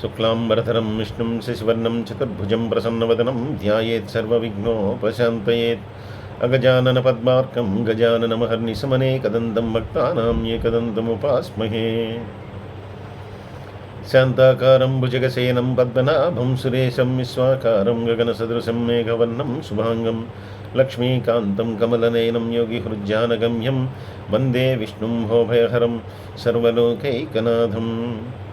शुक्लाम्बरधरं विष्णुं शशिवर्णं चतुर्भुजं प्रसन्नवदनं ध्यायेत् सर्वविघ्नोपशान्तयेत्। अगजाननपद्मार्कं गजाननमहर्निशमने कदन्तं भक्तानां एकदन्तमुपास्महे शान्ताकारं, भुजगसेनं, पद्मनाभं, सुरेशं, विश्वाकारं, गगनसदृशं, मेघवर्णं, शुभाङ्गं, लक्ष्मीकान्तं, कमलनयनं, योगिहृज्जानगम्यं, वंदे विष्णुं भोभयहरं सर्वलोकैकनाथम्।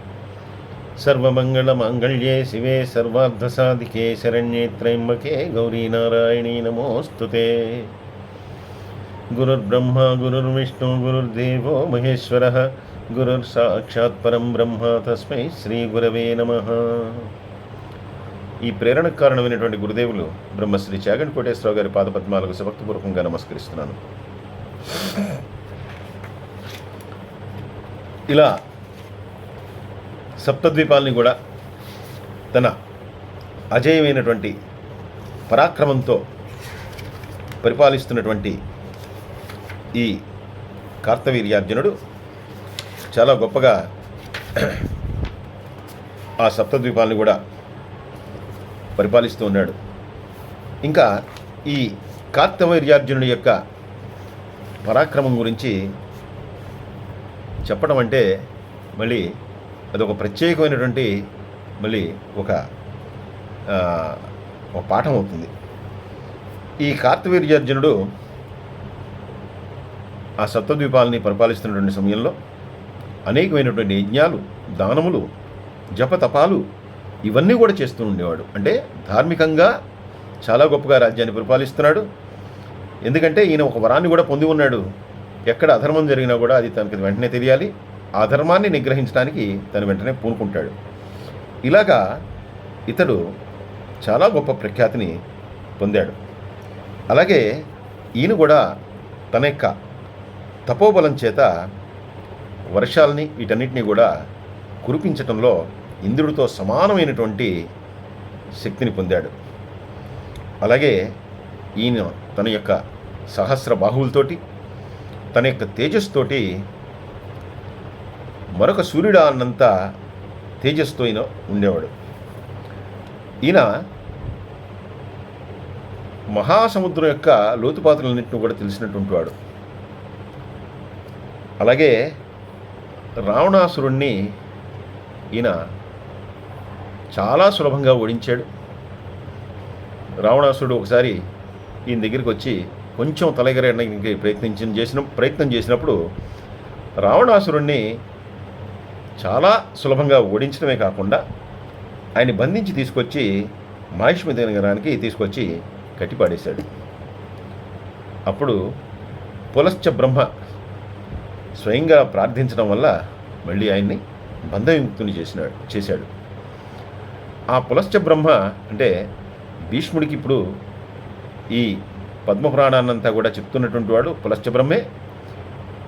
सर्वमङ्गलमाङ्गल्ये శివే सर्वार्धसाधिके शरण्ये त्र्यम्बके गौरीनारायणी नमोऽस्तु గురుర్బ్రహ్మ गुरुर्ब्रह्मा గురుర్దేవో మహేశ్వర महेश्वरः గురుర్సాక్షాత్ పరం బ్రహ్మ తస్మై శ్రీ గురవే నమ ఈ ప్రేరణ కారణమైనటువంటి గురుదేవులు బ్రహ్మశ్రీ చాగంటి కోటేశ్వరరావు గారి పాదపద్మాలకు సభక్తిపూర్వకంగా నమస్కరిస్తున్నాను. ఇలా సప్తద్వీపాలని కూడా తన అజేయమైనటువంటి పరాక్రమంతో పరిపాలిస్తున్నటువంటి ఈ కార్తవీర్యార్జునుడు చాలా గొప్పగా ఆ సప్తద్వీపాలను కూడా పరిపాలిస్తూ ఉన్నాడు. ఇంకా ఈ కార్తవీర్యార్జునుడి యొక్క పరాక్రమం గురించి చెప్పడం అంటే మళ్ళీ అదొక ప్రత్యేకమైనటువంటి మళ్ళీ ఒక ఒక పాఠం అవుతుంది. ఈ కార్తవీర్యార్జునుడు ఆ సప్తద్వీపాలని పరిపాలిస్తున్నటువంటి సమయంలో అనేకమైనటువంటి యజ్ఞాలు దానములు జపతపాలు ఇవన్నీ కూడా చేస్తూ ఉండేవాడు. అంటే ధార్మికంగా చాలా గొప్పగా రాజ్యాన్ని పరిపాలిస్తున్నాడు. ఎందుకంటే ఈయన ఒక వరాన్ని కూడా పొంది ఉన్నాడు. ఎక్కడ అధర్మం జరిగినా కూడా అది తనకి వెంటనే తెలియాలి. ఆ ధర్మాన్ని నిగ్రహించడానికి తను వెంటనే పూనుకుంటాడు. ఇలాగా ఇతడు చాలా గొప్ప ప్రఖ్యాతిని పొందాడు. అలాగే ఈయన కూడా తన యొక్క తపోబలం చేత వర్షాలని వీటన్నిటిని కూడా కురిపించటంలో ఇంద్రుడితో సమానమైనటువంటి శక్తిని పొందాడు. అలాగే ఈయన తన యొక్క సహస్ర బాహువులతోటి తన యొక్క తేజస్సుతోటి మరొక సూర్యుడు అన్నంత తేజస్తో ఈయన ఉండేవాడు. ఈయన మహాసముద్రం యొక్క లోతుపాతులన్నింటిని కూడా తెలిసినటువంటి వాడు. అలాగే రావణాసురుణ్ణి ఈయన చాలా సులభంగా ఓడించాడు. రావణాసురుడు ఒకసారి ఈయన దగ్గరికి వచ్చి కొంచెం తలెగరడానికి ప్రయత్నించిన చేసిన ప్రయత్నం చేసినప్పుడు రావణాసురుణ్ణి చాలా సులభంగా ఓడించడమే కాకుండా ఆయన బంధించి తీసుకొచ్చి మహిష్మతి నగరానికి తీసుకొచ్చి కట్టిపాడేశాడు. అప్పుడు పులశ్చ బ్రహ్మ స్వయంగా ప్రార్థించడం వల్ల మళ్ళీ ఆయన్ని బంధవిముక్తుని చేసినాడు చేశాడు. ఆ పులశ్చ బ్రహ్మ అంటే భీష్ముడికి ఇప్పుడు ఈ పద్మపురాణాన్నంతా కూడా చెప్తున్నటువంటి వాడు పులశ్చ బ్రహ్మే.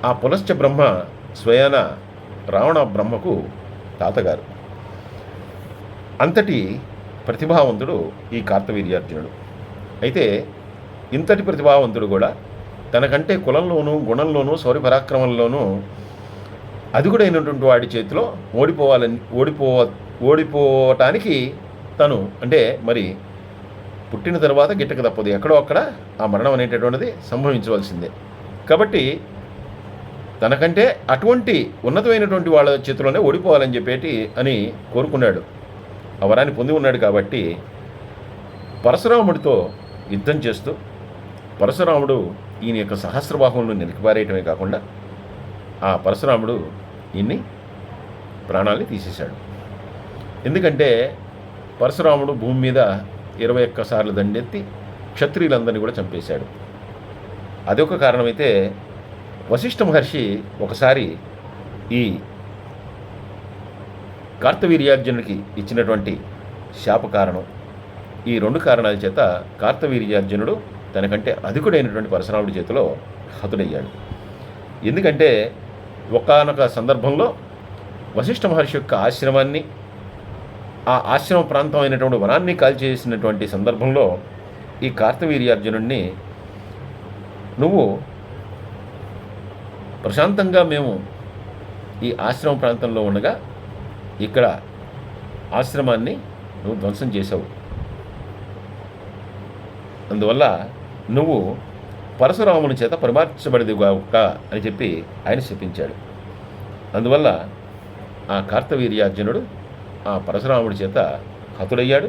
ఆ పులశ్చ బ్రహ్మ స్వయాన రావణ బ్రహ్మకు తాతగారు. అంతటి ప్రతిభావంతుడు ఈ కార్తవీర్యార్జునుడు. అయితే ఇంతటి ప్రతిభావంతుడు కూడా తనకంటే కులంలోనూ గుణంలోనూ శౌర్యపరాక్రమంలోనూ అదుగుడైనటువంటి వాడి చేతిలో ఓడిపోవాలని ఓడిపో ఓడిపోవటానికి తను అంటే మరి పుట్టిన తర్వాత గిట్టక తప్పదు. ఎక్కడో అక్కడ ఆ మరణం అనేటటువంటిది సంభవించవలసిందే. కాబట్టి తనకంటే అటువంటి ఉన్నతమైనటువంటి వాళ్ళ చేతిలోనే ఓడిపోవాలని చెప్పేటి అని కోరుకున్నాడు. ఆ వరాన్ని పొంది ఉన్నాడు కాబట్టి పరశురాముడితో యుద్ధం చేస్తూ పరశురాముడు ఈయన యొక్క సహస్రబాహువులను నిలికిపారేయటమే కాకుండా ఆ పరశురాముడు ఈయన్ని ప్రాణాల్ని తీసేశాడు. ఎందుకంటే పరశురాముడు భూమి మీద ఇరవై ఒక్కసార్లు దండెత్తి క్షత్రియులందరినీ కూడా చంపేశాడు. అదొక కారణమైతే వశిష్ఠ మహర్షి ఒకసారి ఈ కార్తవీర్యార్జునుడికి ఇచ్చినటువంటి శాప కారణం ఈ రెండు కారణాల చేత కార్తవీర్యార్జునుడు తనకంటే అధికుడైనటువంటి పరశురాముడి చేతిలో హతుడయ్యాడు. ఎందుకంటే ఒకానొక సందర్భంలో వశిష్ఠ మహర్షి యొక్క ఆశ్రమాన్ని ఆ ఆశ్రమ ప్రాంతం అయినటువంటి వనాన్ని కాల్చేసినటువంటి సందర్భంలో ఈ కార్తవీర్యార్జునుడిని నువ్వు ప్రశాంతంగా మేము ఈ ఆశ్రమ ప్రాంతంలో ఉండగా ఇక్కడ ఆశ్రమాన్ని నువ్వు ధ్వంసం చేసావు అందువల్ల నువ్వు పరశురాముని చేత పరిమార్చబడిదిగాక అని చెప్పి ఆయన శపించాడు. అందువల్ల ఆ కార్తవీర్యార్జునుడు ఆ పరశురాముడి చేత హతుడయ్యాడు.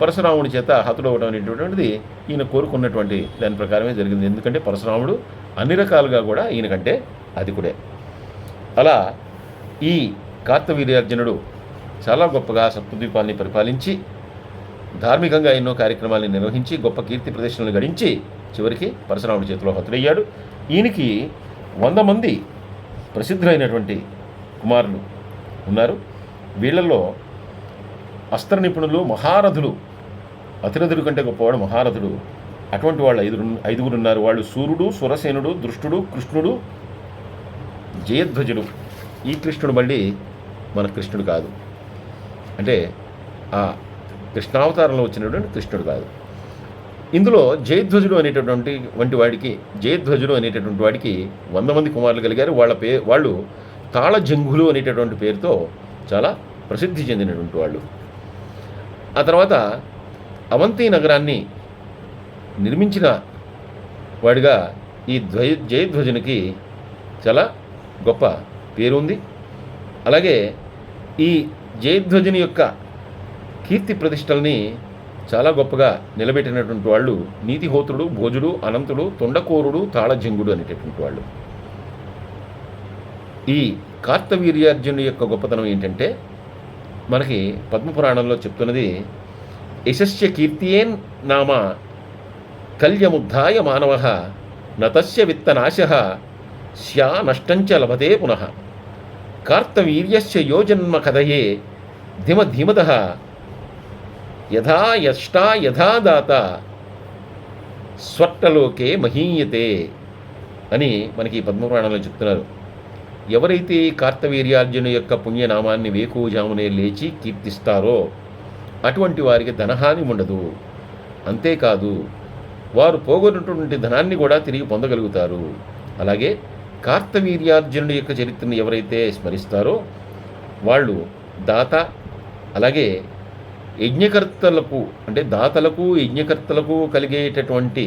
పరశురాముడి చేత హతుడవడం అనేటువంటిది ఈయన కోరుకున్నటువంటి దాని ప్రకారమే జరిగింది. ఎందుకంటే పరశురాముడు అన్ని రకాలుగా కూడా ఈయనకంటే అధికుడే. అలా ఈ కార్తవీర్యార్జునుడు చాలా గొప్పగా సప్తద్వీపాన్ని పరిపాలించి ధార్మికంగా ఎన్నో కార్యక్రమాలను నిర్వహించి గొప్ప కీర్తి ప్రదర్శనలు గడించి చివరికి పరశురాముడి చేతిలో హతుడయ్యాడు. ఈయనకి వంద మంది ప్రసిద్ధులైనటువంటి కుమారులు ఉన్నారు. వీళ్ళల్లో అస్త్ర నిపుణులు మహారథులు అతిరథుడు కంటే గొప్పవాడు మహారథుడు అటువంటి వాళ్ళు ఐదు ఐదుగురు ఉన్నారు వాళ్ళు సూర్యుడు సురసేనుడు దృష్టుడు కృష్ణుడు జయధ్వజుడు. ఈ కృష్ణుడు మళ్ళీ మన కృష్ణుడు కాదు. అంటే ఆ కృష్ణావతారంలో వచ్చినటువంటి కృష్ణుడు కాదు. ఇందులో జయధ్వజుడు అనేటటువంటి వంటి వాడికి జయధ్వజుడు అనేటటువంటి వాడికి వంద మంది కుమారులు కలిగారు. వాళ్ళ పే వాళ్ళు తాళజంగులు అనేటటువంటి పేరుతో చాలా ప్రసిద్ధి చెందినటువంటి వాళ్ళు. ఆ తర్వాత అవంతి నగరాన్ని నిర్మించిన వాడిగా ఈ ధ్వజ జయధ్వజునికి చాలా గొప్ప పేరు ఉంది అలాగే ఈ జయధ్వజుని యొక్క కీర్తి ప్రతిష్టల్ని చాలా గొప్పగా నిలబెట్టినటువంటి వాళ్ళు నీతిహోత్రుడు భోజుడు అనంతుడు తొండకోరుడు తాళజంగుడు అనేటటువంటి వాళ్ళు. ఈ కార్తవీర్యార్జునుడి యొక్క గొప్పతనం ఏంటంటే మనకి పద్మపురాణంలో చెప్తున్నది యశస్య కీర్తియేన్ నామ కల్యముద్ధాయ మానవ నతస్య విత్తనాశ స్యా నష్టంచ లభతే పునః కార్తవీర్యస్య యోజన్మ కథయే ధిమ ధీమద యథా యష్టా యథా దాత స్వట్టలోకే మహీయతే అని మనకి పద్మపురాణంలో చెప్తున్నారు. ఎవరైతే కార్తవీర్యార్జును యొక్క పుణ్యనామాన్ని వేకుజామునే లేచి కీర్తిస్తారో అటువంటి వారికి ధనహాని ఉండదు. అంతేకాదు వారు పోగొన్నటువంటి ధనాన్ని కూడా తిరిగి పొందగలుగుతారు. అలాగే కార్తవీర్యార్జునుడి యొక్క చరిత్రను ఎవరైతే స్మరిస్తారో వాళ్ళు దాత అలాగే యజ్ఞకర్తలకు అంటే దాతలకు యజ్ఞకర్తలకు కలిగేటటువంటి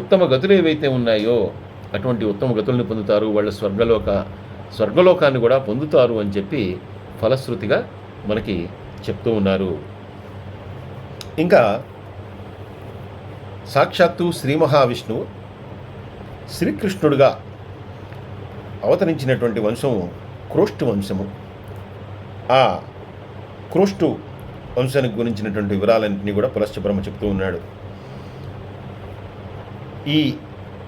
ఉత్తమ గతులు ఏవైతే ఉన్నాయో అటువంటి ఉత్తమ గతులను పొందుతారు. వాళ్ళ స్వర్గలోక స్వర్గలోకాన్ని కూడా పొందుతారు అని చెప్పి ఫలశ్రుతిగా మనకి చెప్తూ ఉన్నారు. ఇంకా సాక్షాత్తు శ్రీ మహావిష్ణువు శ్రీకృష్ణుడుగా అవతరించినటువంటి వంశము క్రోష్టు వంశము. ఆ క్రోష్టు వంశానికి గురించినటువంటి వివరాలన్నింటినీ కూడా పులశ్చబ్రహ్మ చెప్తూ ఉన్నాడు. ఈ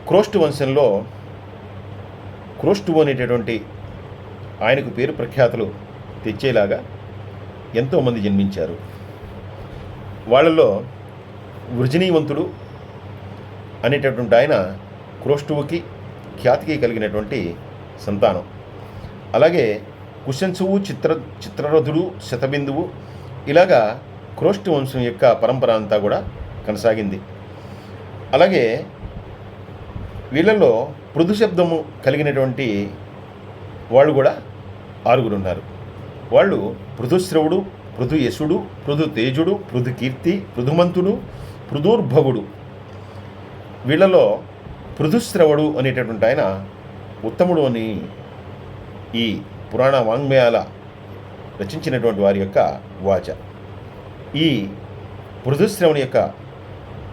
క్రోష్టు వంశంలో క్రోష్టు అనేటటువంటి ఆయనకు పేరు ప్రఖ్యాతులు తెచ్చేలాగా ఎంతోమంది జన్మించారు. వాళ్ళలో వృజనీవంతుడు అనేటటువంటి ఆయన క్రోష్టువుకి ఖ్యాతికి కలిగినటువంటి సంతానం. అలాగే కుశంసువు చిత్ర చిత్రరథుడు శతబిందువు ఇలాగా క్రోష్టు వంశం యొక్క పరంపర అంతా కూడా కొనసాగింది. అలాగే వీళ్ళల్లో పృథు శబ్దము కలిగినటువంటి వాళ్ళు కూడా ఆరుగురు ఉన్నారు. వాళ్ళు పృథుశ్రవుడు పృథు యశుడు పృథు తేజుడు పృథు కీర్తి పృథుమంతుడు పృథుర్భవుడు వీళ్ళలో పృథుశ్రవుడు అనేటటువంటి ఆయన ఉత్తముడు అని ఈ పురాణ వాంగ్మయాల రచించినటువంటి వారి యొక్క వాచ. ఈ పృథుశ్రవుని యొక్క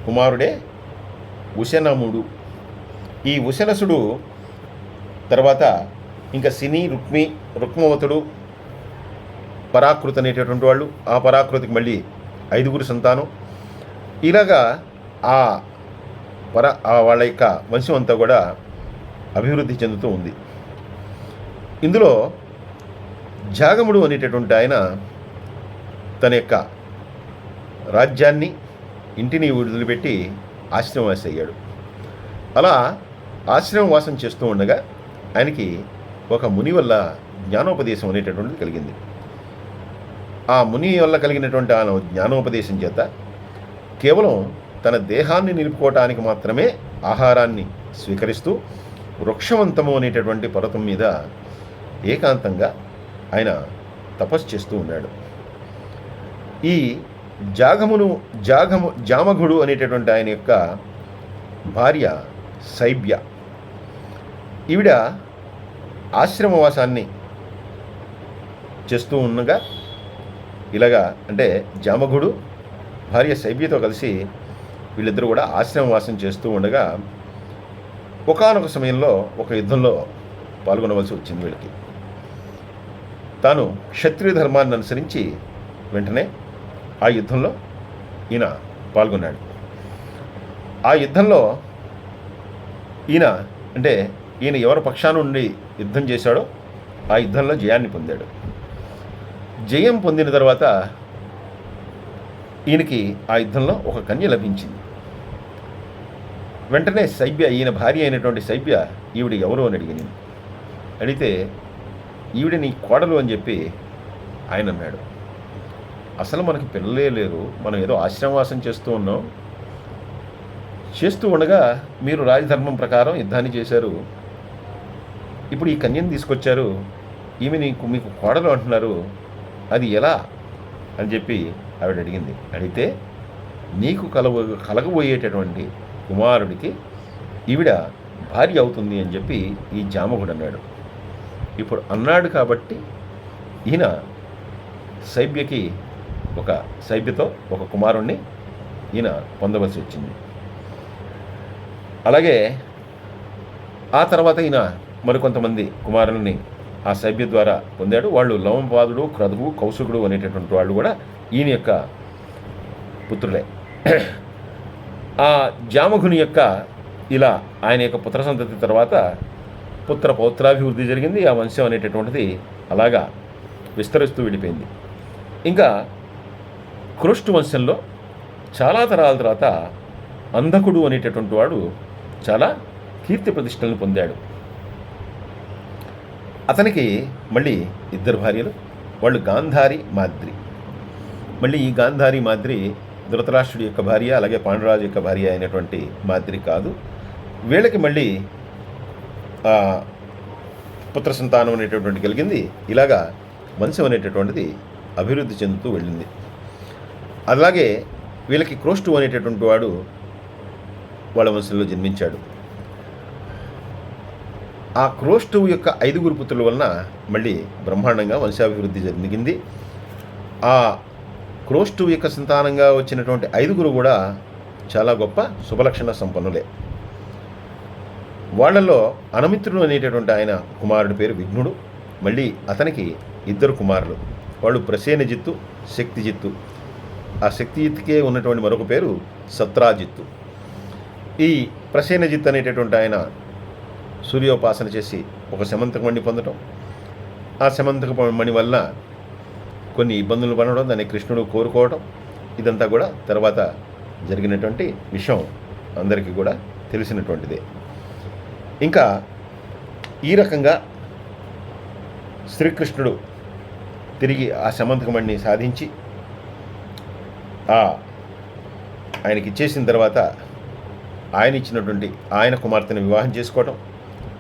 కుమారుడే ఉశనముడు. ఈ ఉశనసుడు తర్వాత ఇంకా సిని రుక్మి రుక్మవతుడు పరాకృతి అనేటటువంటి వాళ్ళు. ఆ పరాకృతికి మళ్ళీ ఐదుగురు సంతానం. ఇలాగా ఆ పర ఆ వాళ్ళ యొక్క వంశం అంతా కూడా అభివృద్ధి చెందుతూ ఉంది. ఇందులో జాగముడు అనేటటువంటి ఆయన తన యొక్క రాజ్యాన్ని ఇంటిని వదిలిపెట్టి ఆశ్రమవాసి అయ్యాడు అలా ఆశ్రమవాసం చేస్తూ ఉండగా ఆయనకి ఒక ముని వల్ల జ్ఞానోపదేశం అనేటటువంటిది కలిగింది. ఆ ముని వల్ల కలిగినటువంటి ఆయన జ్ఞానోపదేశం చేత కేవలం తన దేహాన్ని నిలుపుకోవటానికి మాత్రమే ఆహారాన్ని స్వీకరిస్తూ వృక్షవంతము అనేటటువంటి పర్వతం మీద ఏకాంతంగా ఆయన తపస్సు చేస్తూ ఉన్నాడు. ఈ జాగమును జాగము జామఘుడు అనేటటువంటి ఆయన యొక్క భార్య సైబ్య. ఈవిడ ఆశ్రమవాసాన్ని చేస్తూ ఉండగా ఇలాగా అంటే జామఘుడు భార్య సైబ్యతో కలిసి వీళ్ళిద్దరూ కూడా ఆశ్రమవాసం చేస్తూ ఉండగా ఒకానొక సమయంలో ఒక యుద్ధంలో పాల్గొనవలసి వచ్చింది వీళ్ళకి. తాను క్షత్రియ ధర్మాన్ని అనుసరించి వెంటనే ఆ యుద్ధంలో ఈయన పాల్గొన్నాడు. ఆ యుద్ధంలో ఈయన అంటే ఈయన ఎవరి పక్షాన నుండి యుద్ధం చేశాడో ఆ యుద్ధంలో జయాన్ని పొందాడు. జయం పొందిన తర్వాత ఈయనకి ఆ యుద్ధంలో ఒక కన్య లభించింది. వెంటనే సైబ్య ఈయన భార్య అయినటువంటి సైబ్య ఈవిడ ఎవరు అని అడిగింది అడిగితే ఈవిడ నీ కోడలు అని చెప్పి ఆయన అన్నాడు. అసలు మనకి పిల్లలే లేరు. మనం ఏదో ఆశ్రమవాసం చేస్తూ ఉన్నాం. చేస్తూ ఉండగా మీరు రాజధర్మం ప్రకారం యుద్ధాన్ని చేశారు. ఇప్పుడు ఈ కన్యను తీసుకొచ్చారు. ఈమె నీకు మీకు కోడలు అంటున్నారు. అది ఎలా? అని చెప్పి ఆవిడ అడిగింది. అడిగితే నీకు కలవ కలగబోయేటటువంటి కుమారుడికి ఈవిడ భార్య అవుతుంది అని చెప్పి ఈ జామకుడు అన్నాడు. ఇప్పుడు అన్నాడు కాబట్టి ఈయన సైభ్యకి ఒక సైభ్యతో ఒక కుమారుణ్ణి ఈయన పొందవలసి వచ్చింది. అలాగే ఆ తర్వాత ఈయన మరికొంతమంది కుమారుల్ని ఆ సభ్య ద్వారా పొందాడు. వాళ్ళు లవంపాదుడు క్రదువు కౌశకుడు అనేటటువంటి వాళ్ళు కూడా ఈయన యొక్క పుత్రులే. ఆ జామఘుని యొక్క ఇలా ఆయన యొక్క పుత్ర సంతతి తర్వాత పుత్ర పౌత్రాభివృద్ధి జరిగింది. ఆ వంశం అనేటటువంటిది అలాగా విస్తరిస్తూ వెళ్ళిపోయింది. ఇంకా క్రుష్టు వంశంలో చాలా తరాల తర్వాత అంధకుడు అనేటటువంటి వాడు చాలా కీర్తి ప్రతిష్టలను పొందాడు. అతనికి మళ్ళీ ఇద్దరు భార్యలు వాళ్ళు గాంధారి మాద్రి. మళ్ళీ ఈ గాంధారి మాద్రి ధృతరాష్ట్రుడి యొక్క భార్య అలాగే పాండురాజు యొక్క భార్య అయినటువంటి మాదిరి కాదు. వీళ్ళకి మళ్ళీ పుత్ర సంతానం అనేటటువంటి కలిగింది. ఇలాగా వంశం అనేటటువంటిది అభివృద్ధి చెందుతూ వెళ్ళింది. అలాగే వీళ్ళకి క్రోష్టు అనేటటువంటి వాడు వాళ్ళ వంశంలో జన్మించాడు. ఆ క్రోష్టువు యొక్క ఐదుగురు పుత్రుల వలన మళ్ళీ బ్రహ్మాండంగా వంశాభివృద్ధి జరిగింది. ఆ క్రోష్టు యొక్క సంతానంగా వచ్చినటువంటి ఐదుగురు కూడా చాలా గొప్ప శుభలక్షణ సంపన్నులే. వాళ్ళల్లో అనమిత్రుడు అనేటటువంటి ఆయన కుమారుడి పేరు విఘ్నుడు. మళ్ళీ అతనికి ఇద్దరు కుమారులు. వాళ్ళు ప్రసేనజిత్తు శక్తిజిత్తు ఆ శక్తిజిత్తుకే ఉన్నటువంటి మరొక పేరు సత్రాజిత్తు ఈ ప్రసేనజిత్ అనేటటువంటి ఆయన సూర్యోపాసన చేసి ఒక శమంతక మణి పొందటం. ఆ శమంతక మణి వల్ల కొన్ని ఇబ్బందులు పడడం దాన్ని కృష్ణుడు కోరుకోవడం ఇదంతా కూడా తర్వాత జరిగినటువంటి విషయం అందరికీ కూడా తెలిసినటువంటిదే. ఇంకా ఈ రకంగా శ్రీకృష్ణుడు తిరిగి ఆ శమంతకమణిని సాధించి ఆ ఆయనకి ఇచ్చేసిన తర్వాత ఆయన ఇచ్చినటువంటి ఆయన కుమార్తెను వివాహం చేసుకోవటం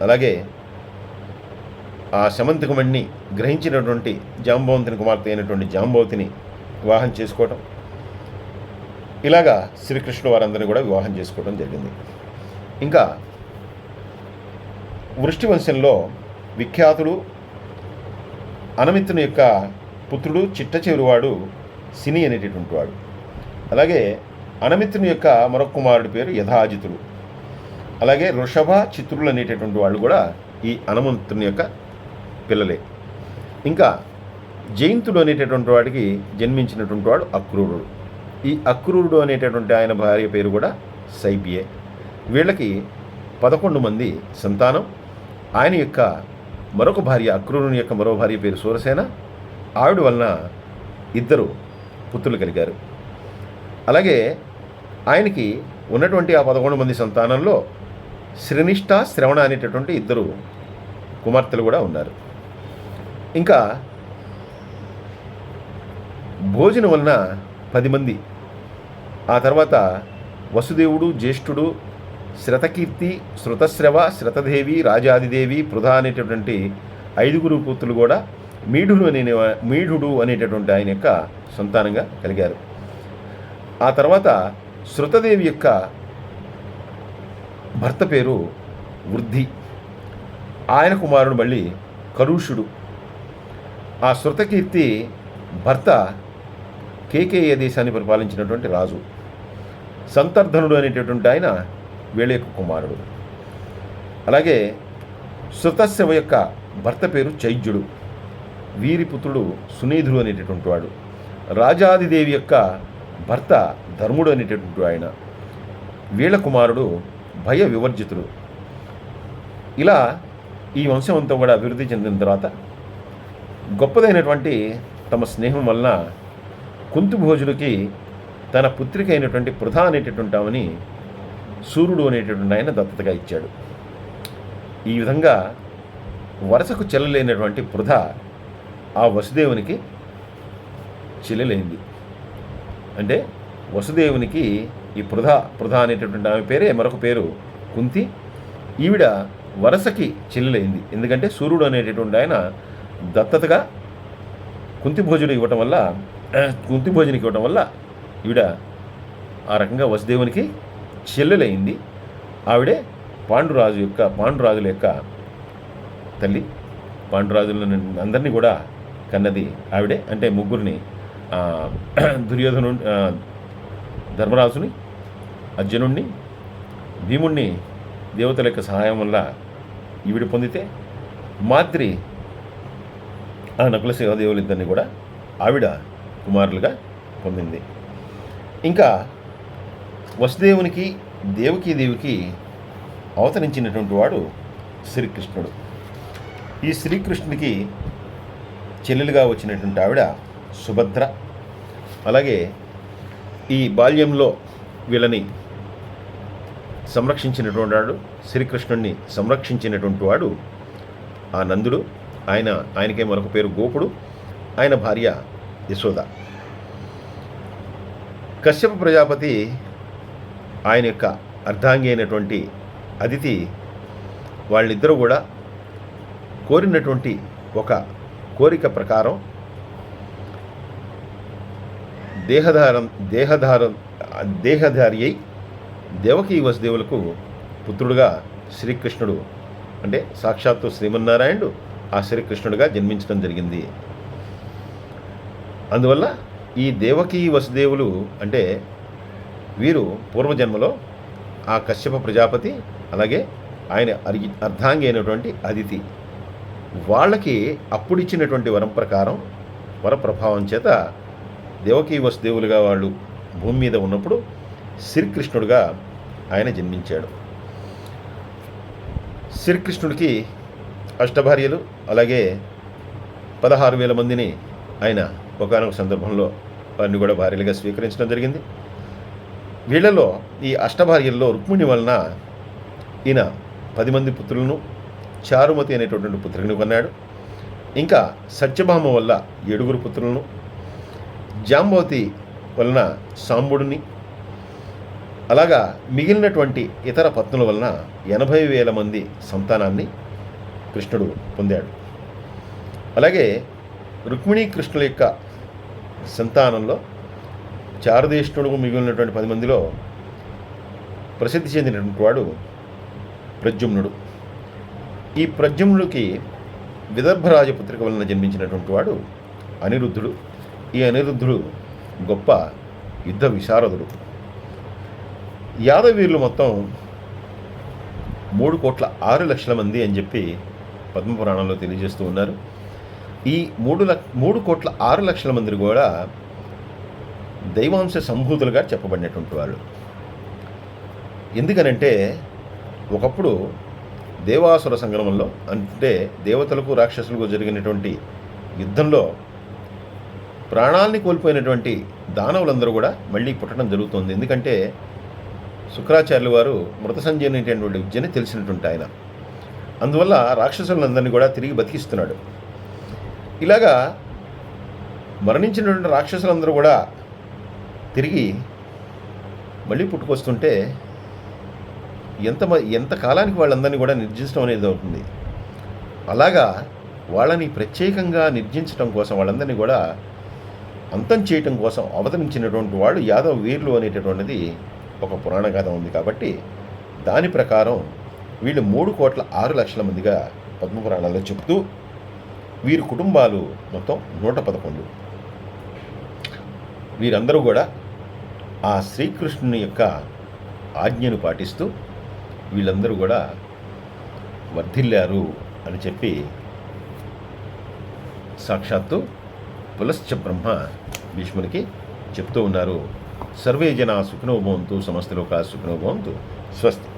అలాగే ఆ సమంతకమణిని గ్రహించినటువంటి జాంబవంతుని కుమార్తె అయినటువంటి జాంబవతిని వివాహం చేసుకోవటం. ఇలాగా శ్రీకృష్ణుడు వారందరినీ కూడా వివాహం చేసుకోవడం జరిగింది. ఇంకా వృష్టి వంశంలో విఖ్యాతుడు అనమిత్తుని యొక్క పుత్రుడు చిట్ట చివరివాడు సిని అనేటటువంటి వాడు. అలాగే అనమిత్రుని యొక్క మరొక కుమారుడి పేరు యథాజితుడు. అలాగే వృషభ చిత్రులు అనేటటువంటి వాళ్ళు కూడా ఈ అనమంతుని యొక్క పిల్లలే. ఇంకా జయంతుడు అనేటటువంటి వాడికి జన్మించినటువంటి వాడు అక్రూరుడు. ఈ అక్రూరుడు అనేటటువంటి ఆయన భార్య పేరు కూడా సైబియే. వీళ్ళకి పదకొండు మంది సంతానం. ఆయన యొక్క మరొక భార్య అక్రూరుని యొక్క మరో భార్య పేరు సూరసేన. ఆవిడ వలన ఇద్దరు పుత్రులు కలిగారు. అలాగే ఆయనకి ఉన్నటువంటి ఆ పదకొండు మంది సంతానంలో శ్రనిష్ట శ్రవణ అనేటటువంటి ఇద్దరు కుమార్తెలు కూడా ఉన్నారు. ఇంకా భోజనం వలన పది మంది. ఆ తర్వాత వసుదేవుడు జ్యేష్ఠుడు శ్రతకీర్తి శృతశ్రవ శ్రతదేవి రాజాదిదేవి ప్రధా అనేటటువంటి ఐదుగురు కూతులు కూడా మీఢుడు అనే మీఢుడు అనేటటువంటి ఆయన యొక్క సంతానంగా కలిగారు. ఆ తర్వాత శృతదేవి యొక్క భర్త పేరు వృద్ధి. ఆయన కుమారుడు మళ్ళీ కరుషుడు. ఆ శృతకీర్తి భర్త కేకేయ దేశాన్ని పరిపాలించినటువంటి రాజు. సంతర్ధనుడు అనేటటువంటి ఆయన వీళ్ళ యొక్క కుమారుడు. అలాగే శృతశివ యొక్క భర్త పేరు చైద్యుడు. వీరి పుత్రుడు సునీధుడు అనేటటువంటి వాడు. రాజాదిదేవి యొక్క భర్త ధర్ముడు అనేటటువంటి ఆయన. వీళ్ళ కుమారుడు భయ వివర్జితుడు. ఇలా ఈ వంశం అంతా కూడా అభివృద్ధి చెందిన తర్వాత గొప్పదైనటువంటి తమ స్నేహం వలన కుంతిభోజుడికి తన పుత్రిక అయినటువంటి పృథా అనేటటువంటి ఆమెని సూర్యుడు అనేటటువంటి ఆయన దత్తతగా ఇచ్చాడు. ఈ విధంగా వరుసకు చెల్లలేనటువంటి పృథ ఆ వసుదేవునికి చెల్లెలైంది. అంటే వసుదేవునికి ఈ పృథ పృథ అనేటటువంటి ఆమె పేరే మరొక పేరు కుంతి. ఈవిడ వరసకి చెల్లెలైంది. ఎందుకంటే సూర్యుడు అనేటటువంటి ఆయన దత్తతగా కుంతిభోజుడు ఇవ్వటం వల్ల కుంతిభోజునికి ఇవ్వటం వల్ల ఈవిడ ఆ రకంగా వసుదేవునికి చెల్లెలైంది. ఆవిడే పాండురాజు యొక్క పాండురాజుల యొక్క తల్లి. పాండురాజులను అందరినీ కూడా కన్నది ఆవిడే. అంటే ముగ్గురిని దుర్యోధను ధర్మరాజుని అర్జునుణ్ణి భీముణ్ణి దేవతల యొక్క సహాయం వల్ల ఈవిడ పొందితే మాద్రి ఆ నకుల శివదేవులిద్దరిని కూడా ఆవిడ కుమారులుగా పొందింది. ఇంకా వసుదేవునికి దేవకీ దేవికి అవతరించినటువంటి వాడు శ్రీకృష్ణుడు. ఈ శ్రీకృష్ణుడికి చెల్లెలుగా వచ్చినటువంటి ఆవిడ సుభద్ర. అలాగే ఈ బాల్యంలో వీళ్ళని సంరక్షించినటువంటి వాడు శ్రీకృష్ణుడిని సంరక్షించినటువంటి వాడు ఆ నందుడు. ఆయన ఆయనకే మరొక పేరు గోపుడు ఆయన భార్య యశోద. కశ్యప ప్రజాపతి ఆయన యొక్క అర్ధాంగి అయినటువంటి అదితి వాళ్ళిద్దరూ కూడా కోరినటువంటి ఒక కోరిక ప్రకారం దేహధారం దేహధారం దేహధారి అయి దేవకీ వసుదేవులకు పుత్రుడుగా శ్రీకృష్ణుడు అంటే సాక్షాత్తు శ్రీమన్నారాయణుడు ఆ శ్రీకృష్ణుడిగా జన్మించడం జరిగింది. అందువల్ల ఈ దేవకీ వసుదేవులు అంటే వీరు పూర్వజన్మలో ఆ కశ్యప ప్రజాపతి అలాగే ఆయన అరి అర్ధాంగి అయినటువంటి అదితి. వాళ్ళకి అప్పుడిచ్చినటువంటి వరం ప్రకారం వర ప్రభావం చేత దేవకీ వసుదేవులుగా వాళ్ళు భూమి మీద ఉన్నప్పుడు శ్రీకృష్ణుడుగా ఆయన జన్మించాడు. శ్రీకృష్ణుడికి అష్టభార్యలు అలాగే పదహారు వేల మందిని ఆయన ఒకనొక సందర్భంలో వారిని కూడా భార్యలుగా స్వీకరించడం జరిగింది. వీళ్ళలో ఈ అష్టభార్యల్లో రుక్మిణి వలన ఈయన పది మంది పుత్రులను చారుమతి అనేటటువంటి పుత్రుని కొన్నాడు. ఇంకా సత్యభామ వల్ల ఏడుగురు పుత్రులను జాంబవతి వలన సాంబుడిని అలాగా మిగిలినటువంటి ఇతర పత్నుల వలన ఎనభై వేల మంది సంతానాన్ని కృష్ణుడు పొందాడు. అలాగే రుక్మిణీ కృష్ణుల యొక్క సంతానంలో చారుదేష్ణుడు మిగిలినటువంటి పది మందిలో ప్రసిద్ధి చెందినటువంటి వాడు ప్రద్యుమ్నుడు. ఈ ప్రద్యుమ్నుడికి విదర్భ రాజపుత్రిక వలన జన్మించినటువంటి వాడు అనిరుద్ధుడు. ఈ అనిరుద్ధుడు గొప్ప యుద్ధ విశారదుడు. యాదవీరులు మొత్తం మూడు కోట్ల ఆరు లక్షల మంది అని చెప్పి పద్మపురాణంలో తెలియజేస్తూ ఉన్నారు. ఈ మూడు లక్ష మూడు కోట్ల ఆరు లక్షల మంది కూడా దైవాంశ సంభూతులుగా చెప్పబడినటువంటి వాళ్ళు. ఎందుకనంటే ఒకప్పుడు దేవాసుర సంగ్రమంలో అంటే దేవతలకు రాక్షసులకు జరిగినటువంటి యుద్ధంలో ప్రాణాల్ని కోల్పోయినటువంటి దానవులందరూ కూడా మళ్ళీ పుట్టడం జరుగుతుంది. ఎందుకంటే శుక్రాచార్యులు వారు మృత సంజయనటువంటి విద్యని తెలిసినటువంటి ఆయన. అందువల్ల రాక్షసులందరినీ కూడా తిరిగి బతికిస్తున్నాడు. ఇలాగా మరణించినటువంటి రాక్షసులందరూ కూడా తిరిగి మళ్ళీ పుట్టుకొస్తుంటే ఎంత మ- ఎంత కాలానికి వాళ్ళందరినీ కూడా నిర్జించడం అనేది అవుతుంది. అలాగా వాళ్ళని ప్రత్యేకంగా నిర్జించడం కోసం వాళ్ళందరినీ కూడా అంతం చేయటం కోసం అవతరించినటువంటి వాళ్ళు యాదవ్ వీర్లు అనేటటువంటిది ఒక పురాణ గాథ ఉంది కాబట్టి దాని ప్రకారం వీళ్ళు మూడు కోట్ల ఆరు లక్షల మందిగా పద్మపురాణాల్లో చెప్తూ వీరి కుటుంబాలు మొత్తం నూట పదకొండు. వీరందరూ కూడా ఆ శ్రీకృష్ణుని యొక్క ఆజ్ఞను పాటిస్తూ వీళ్ళందరూ కూడా వర్ధిల్లారు అని చెప్పి సాక్షాత్తు పులశ్చ బ్రహ్మ భీష్మునికి చెప్తూ ఉన్నారు. సర్వే జన సుఖనోభవంతు భవంతు సమస్తలోకా సుఖినో స్వస్తి.